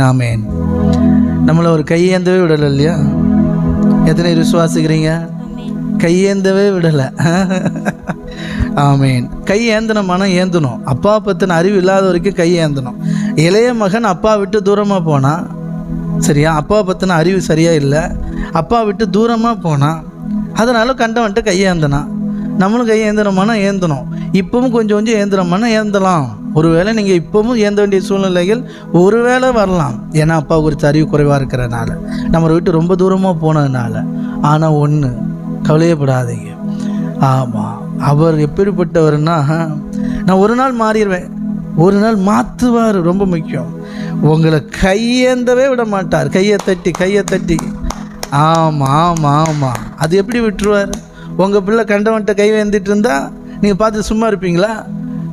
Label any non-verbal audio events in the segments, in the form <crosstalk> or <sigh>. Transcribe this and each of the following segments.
நாமேன் நம்மளை ஒரு கையேந்தவே விடலை இல்லையா? எத்தனை விசுவாசிக்கிறீங்க? கையேந்தவே விடலை. ஆமேன். கை ஏந்தின மனம் ஏந்தணும். அப்பா பற்றின அறிவு இல்லாத வரைக்கும் கை ஏந்தணும். இளைய மகன் அப்பா விட்டு தூரமாக போனான் சரியா? அப்பா பற்றின அறிவு சரியாக இல்லை. அப்பா விட்டு தூரமாக போனான் அதனால கண்டவன்ட்டு கையேந்தினான் நம்மளும் கை மனம் ஏந்தணும். இப்பவும் கொஞ்சம் கொஞ்சம் ஏந்திரமான ஏந்தலாம். ஒருவேளை நீங்கள் இப்பவும் ஏந்த வேண்டிய சூழ்நிலைகள் ஒருவேளை வரலாம். ஏன்னா அப்பா ஒரு சரிவு குறைவாக இருக்கிறனால நம்ம வீட்டு ரொம்ப தூரமாக போனதுனால. ஆனால் ஒன்று கவலையப்படாதீங்க. ஆமாம் அவர் எப்படிப்பட்டவர்னா நான் ஒரு நாள் மாறிடுவேன் ஒரு நாள் மாற்றுவார் ரொம்ப முக்கியம். உங்களை கையேந்தவே விட மாட்டார். கையை தட்டி கையை தட்டி. ஆமாம் ஆமாம் ஆமாம் அது எப்படி விட்டுருவார்? உங்கள் பிள்ளை கண்டவன்ட்ட கை வேந்திட்டு இருந்தால் நீங்கள் பார்த்து சும்மா இருப்பீங்களா?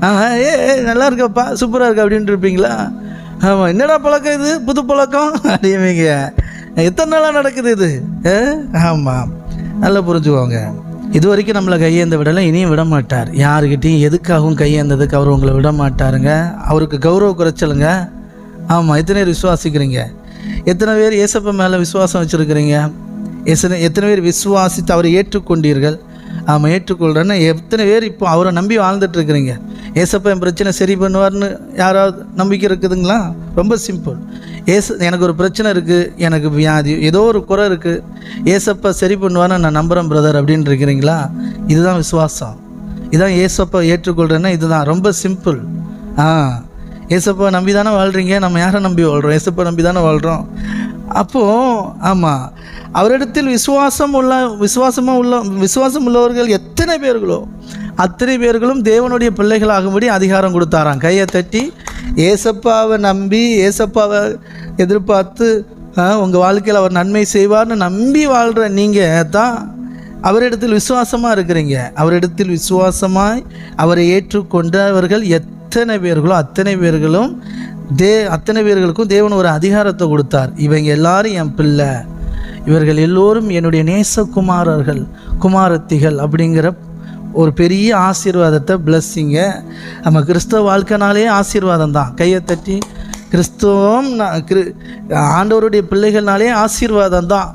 ஆஹா ஏ ஏ, நல்லா இருக்கப்பா சூப்பராக இருக்கு அப்படின்ட்டு இருப்பீங்களா? ஆமாம் என்னடா பழக்கம் இது? புது பழக்கம்? <laughs> அப்படிவீங்க எத்தனை நாளாக நடக்குது இது? ஆமாம் நல்லா புரிஞ்சுக்கோங்க. இது வரைக்கும் நம்மளை கையேந்த விடலை இனியும் விட மாட்டார். யாருக்கிட்டையும் எதுக்காகவும் கையேந்ததுக்கு அவர் உங்களை விட மாட்டாருங்க. அவருக்கு கௌரவ குறைச்சலுங்க. ஆமாம் எத்தனை பேர் விசுவாசிக்கிறீங்க? எத்தனை பேர் இயேசப்ப மேலே விசுவாசம் வச்சுருக்கிறீங்க? எத்தனை எத்தனை பேர் விசுவாசித்து அவரை ஏற்றுக்கொண்டீர்கள்? ஆமாம் ஏற்றுக்கொள்கிறேன்னு எத்தனை பேர் இப்போ அவரை நம்பி வாழ்ந்துட்டுருக்குறீங்க ஏசப்பா என் பிரச்சனை சரி பண்ணுவார்னு யாராவது நம்பிக்கை இருக்குதுங்களா? ரொம்ப சிம்பிள் ஏச எனக்கு ஒரு பிரச்சனை இருக்குது எனக்கு வியாதி ஏதோ ஒரு குறை இருக்குது ஏசப்பா சரி பண்ணுவார்னு நான் நம்புகிறேன் பிரதர் அப்படின்னு இருக்கிறீங்களா? இதுதான் விசுவாசம். இதான் ஏசப்பா ஏற்றுக்கொள்கிறேன்னா இதுதான். ரொம்ப சிம்பிள் ஆ ஏசப்பா நம்பி தானே வாழ்கிறீங்க நம்ம யாரை நம்பி வாழ்கிறோம் ஏசப்பா நம்பி தானே வாழ்கிறோம் அப்போது ஆமாம் அவரிடத்தில் விசுவாசம் உள்ள விசுவாசமாக உள்ள விசுவாசம் உள்ளவர்கள் எத்தனை பேர்களோ அத்தனை பேர்களும் தேவனுடைய பிள்ளைகளாகும்படி அதிகாரம் கொடுத்தாராம். கையை தட்டி ஏசப்பாவை நம்பி ஏசப்பாவை எதிர்பார்த்து உங்கள் வாழ்க்கையில் அவர் நன்மை செய்வார்னு நம்பி வாழ்கிற நீங்கள் தான் அவரிடத்தில் விசுவாசமாக இருக்கிறீங்க. அவரிடத்தில் விசுவாசமாய் அவரை ஏற்றுக்கொண்டவர்கள் எத்தனை பேர்களோ அத்தனை பேர்களும் தே அத்தனை பேர்களுக்கும் தேவன் ஒரு அதிகாரத்தை கொடுத்தார். இவங்க எல்லாரும் என் பிள்ளை. இவர்கள் எல்லோரும் என்னுடைய நேசகுமாரர்கள் குமாரத்திகள் அப்படிங்கிற ஒரு பெரிய ஆசீர்வாதத்தை பிளஸ்ஸிங்க நம்ம கிறிஸ்தவ வாழ்க்கைனாலே ஆசீர்வாதம் தான் கையை தட்டி கிறிஸ்துவம் கிரு ஆண்டவருடைய பிள்ளைகள்னாலே ஆசீர்வாதம் தான்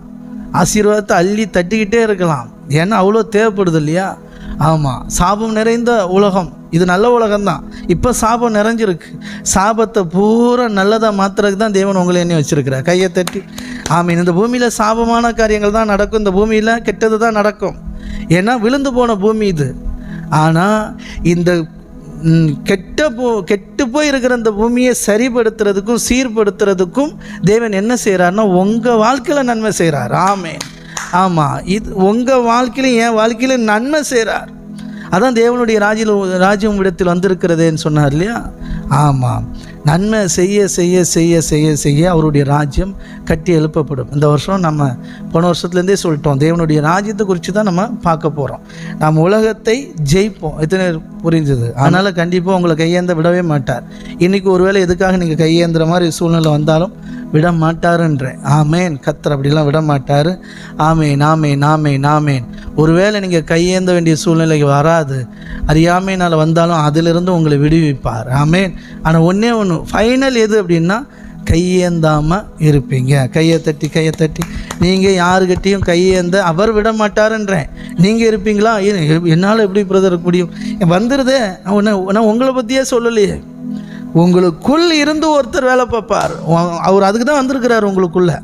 ஆசீர்வாதத்தை அள்ளி தட்டிக்கிட்டே இருக்கலாம். ஏன்னா அவ்வளோ தேவைப்படுது இல்லையா? ஆமாம் சாபம் நிறைந்த உலகம். இது நல்ல உலகம்தான். இப்போ சாபம் நிறைஞ்சிருக்கு. சாபத்தை பூரா நல்லதாக மாத்துறதுக்கு தான் தேவன் உங்களை என்ன வச்சுருக்கிறார். கையை தட்டி ஆமீன். இந்த பூமியில் சாபமான காரியங்கள் தான் நடக்கும். இந்த பூமியில் கெட்டது தான் நடக்கும். ஏன்னா விழுந்து போன பூமி இது. ஆனால் இந்த கெட்ட போ கெட்டு போய் இருக்கிற இந்த பூமியை சரிப்படுத்துறதுக்கும் சீர்படுத்துறதுக்கும் தேவன் என்ன செய்கிறாருன்னா உங்கள் வாழ்க்கையில் நன்மை செய்கிறார் ஆமே ஆமாம் இது உங்கள் வாழ்க்கையிலும் என் வாழ்க்கையிலும் நன்மை செய்கிறார் அதான் தேவனுடைய ராஜ்யம் ராஜ்யம் இடத்தில் வந்திருக்கிறதேன்னு சொன்னார் இல்லையா? ஆமாம் நன்மை செய்ய செய்ய செய்ய செய்ய செய்ய அவருடைய ராஜ்யம் கட்டி எழுப்பப்படும். இந்த வருஷம் நம்ம போன வருஷத்துலேருந்தே சொல்லிட்டோம் தேவனுடைய ராஜ்யத்தை குறித்து தான் நம்ம பார்க்க போகிறோம் நம்ம உலகத்தை ஜெயிப்போம். எத்தனை புரிஞ்சது புரிஞ்சுது? அதனால் கண்டிப்பாக உங்களை கையேந்த விடவே மாட்டார். இன்றைக்கி ஒருவேளை எதுக்காக நீங்கள் கையேந்துற மாதிரி சூழ்நிலை வந்தாலும் விட மாட்டாருன்றேன் ஆமேன். கத்தர் அப்படிலாம் விட மாட்டார் ஆமேன் ஆமேன் ஆமேன் ஆமேன். ஒருவேளை நீங்கள் கையேந்த வேண்டிய சூழ்நிலைக்கு வராது. அறியாமையினால் வந்தாலும் அதிலிருந்து உங்களை விடுவிப்பார். ஆமேன். ஆனால் ஒன்றே ஒன்று ஃபைனல் எது அப்படின்னா கையேந்தாமல் இருப்பீங்க. கையை தட்டி கையை தட்டி. நீங்கள் யாருக்கிட்டேயும் கையேந்த அவர் விட மாட்டாருன்றேன் நீங்கள் இருப்பீங்களா என்னால் எப்படி பிரதர் முடியும்? வந்துடுதே நான் உங்களை பற்றியே சொல்லலையே. உங்களுக்குள் இருந்து ஒருத்தர் வேலை பார்ப்பார். அவர் அதுக்கு தான் வந்திருக்கிறார் உங்களுக்குள்ளே.